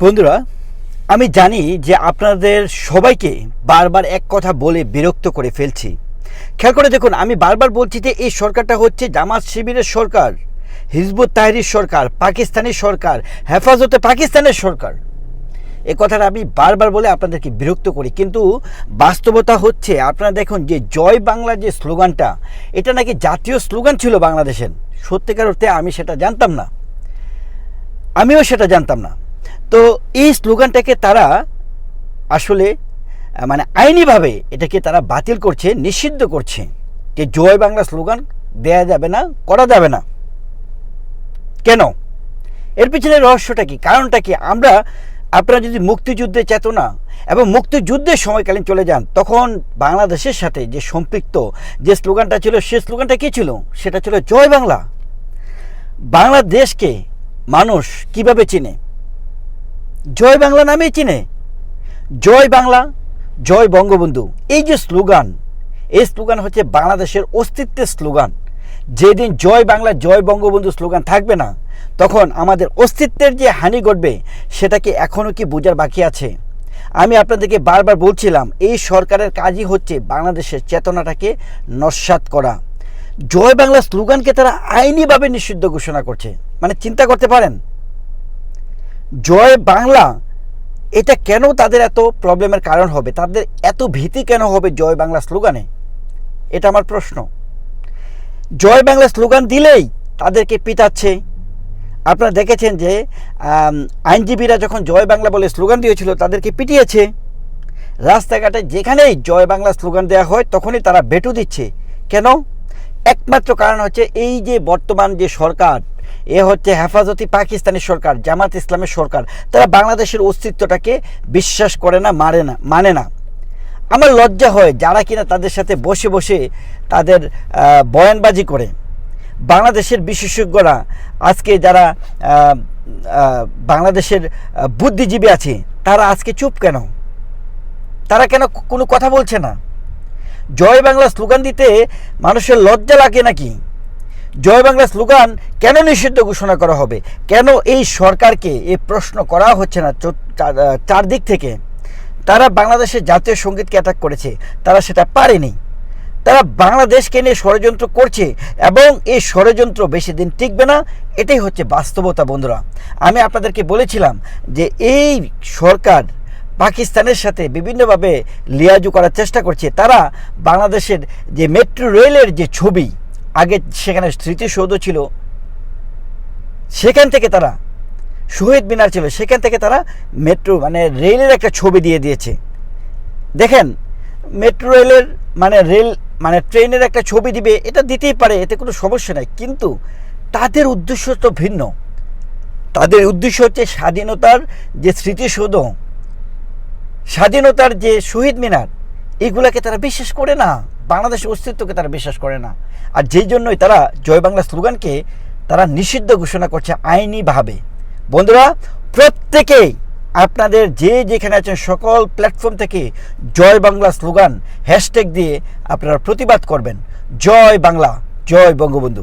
বন্ধুরা, আমি জানি যে আপনাদের সবাইকে বারবার এক কথা বলে বিরক্ত করে ফেলছি। খেয়াল করে দেখুন, আমি বারবার বলছি যে এই সরকারটা হচ্ছে জামাত শিবিরের সরকার, হিজবুত তাহরির সরকার, পাকিস্তানি সরকার, হেফাজতে পাকিস্তানের সরকার। এ কথাটা আমি বারবার বলে আপনাদেরকে বিরক্ত করি। কিন্তু বাস্তবতা হচ্ছে, আপনারা দেখুন যে জয় বাংলা যে স্লোগানটা, এটা নাকি জাতীয় স্লোগান ছিল বাংলাদেশের। সত্যিকার অর্থে আমি সেটা জানতাম না। আমিও সেটা জানতাম না। তো এই স্লোগানটাকে তারা আসলে মানে আইনিভাবে এটাকে তারা বাতিল করছে, নিষিদ্ধ করছে যে জয় বাংলা স্লোগান দেয়া যাবে না, করা যাবে না। কেন? এর পিছনে রহস্যটা কি? কারণটা কি? আমরা, আপনারা যদি মুক্তিযুদ্ধের চেতনা এবং মুক্তিযুদ্ধের সময়কালীন চলে যান, তখন বাংলাদেশের সাথে যে সম্পৃক্ত যে স্লোগানটা ছিল, সে স্লোগানটা কী ছিল? সেটা ছিল জয় বাংলা। বাংলাদেশকে মানুষ কীভাবে চিনে? জয় বাংলা নামেই চিনে। জয় বাংলা, জয় বঙ্গবন্ধু। এই যে স্লোগান, এই স্লোগান হচ্ছে বাংলাদেশের অস্তিত্বের স্লোগান। যেদিন জয় বাংলা, জয় বঙ্গবন্ধু স্লোগান থাকবে না, তখন আমাদের অস্তিত্বের যে হানি ঘটবে সেটাকে এখনও কি বোঝার বাকি আছে? আমি আপনাদেরকে বারবার বলছিলাম, এই সরকারের কাজই হচ্ছে বাংলাদেশের চেতনাটাকে নস্বাত করা। জয় বাংলা স্লোগানকে তারা আইনিভাবে নিষিদ্ধ ঘোষণা করছে। মানে চিন্তা করতে পারেন জয় বাংলা, এটা কেন তাদের এত প্রবলেমের কারণ হবে? তাদের এত ভীতি কেন হবে জয় বাংলা স্লোগানে? এটা আমার প্রশ্ন। জয় বাংলা স্লোগান দিলেই তাদেরকে পিটাচ্ছে। আপনারা দেখেছেন যে আইনজীবীরা যখন জয় বাংলা বলে স্লোগান দিয়েছিল, তাদেরকে পিটিয়েছে। রাস্তাঘাটে যেখানেই জয় বাংলা স্লোগান দেওয়া হয়, তখনই তারা বেটু দিচ্ছে। কেন? একমাত্র কারণ হচ্ছে এই যে বর্তমান যে সরকার এ হচ্ছে হেফাজতি পাকিস্তানি সরকার, জামাত ইসলামের সরকার। তারা বাংলাদেশের অস্তিত্বটাকে বিশ্বাস করে না, মারে না মানে না। আমার লজ্জা হয় যারা কিনা তাদের সাথে বসে বসে তাদের বয়ানবাজি করে। বাংলাদেশের বিশেষজ্ঞরা আজকে যারা বাংলাদেশের বুদ্ধিজীবী আছে, তারা আজকে চুপ কেন? তারা কেন কোনো কথা বলছে না? জয় বাংলা স্লোগান দিতে মানুষের লজ্জা লাগে নাকি? জয় বাংলা স্লোগান কেন নিষিদ্ধ ঘোষণা করা হবে? কেন এই সরকারকে এই প্রশ্ন করা হচ্ছে না চারদিক থেকে? তারা বাংলাদেশের জাতীয় সঙ্গীতকে অ্যাটাক করেছে, তারা সেটা পারেনি। তারা বাংলাদেশকে নিয়ে ষড়যন্ত্র করছে এবং এই ষড়যন্ত্র বেশি দিন টিকবে না, এটাই হচ্ছে বাস্তবতা বন্ধুরা। আমি আপনাদেরকে বলেছিলাম যে এই সরকার পাকিস্তানের সাথে বিভিন্নভাবে লিয়াজু করার চেষ্টা করছে। তারা বাংলাদেশের যে মেট্রো রেলের যে ছবি আগে সেখানে স্মৃতিসৌধ ছিল, সেখান থেকে তারা শহীদ মিনার ছিল, সেখান থেকে তারা মেট্রো মানে রেলের একটা ছবি দিয়ে দিয়েছে। দেখেন মেট্রো রেলের মানে রেল মানে ট্রেনের একটা ছবি দিবে, এটা দিতেই পারে, এতে কোনো সমস্যা নাই। কিন্তু তাদের উদ্দেশ্য তো ভিন্ন। তাদের উদ্দেশ্য হচ্ছে স্বাধীনতার যে স্মৃতিসৌধ স্বাধীনতার যে শহীদ মিনার, এগুলাকে তারা বিশ্বাস করে না। বাংলাদেশের অস্তিত্বকে তারা বিশ্বাস করে না। আর যেই জন্যই তারা জয় বাংলা স্লোগানকে তারা নিষিদ্ধ ঘোষণা করছে আইনিভাবে। বন্ধুরা, প্রত্যেকেই আপনাদের যে যেখানে আছেন সকল প্ল্যাটফর্ম থেকে জয় বাংলা স্লোগান হ্যাশট্যাগ দিয়ে আপনারা প্রতিবাদ করবেন। জয় বাংলা, জয় বঙ্গবন্ধু।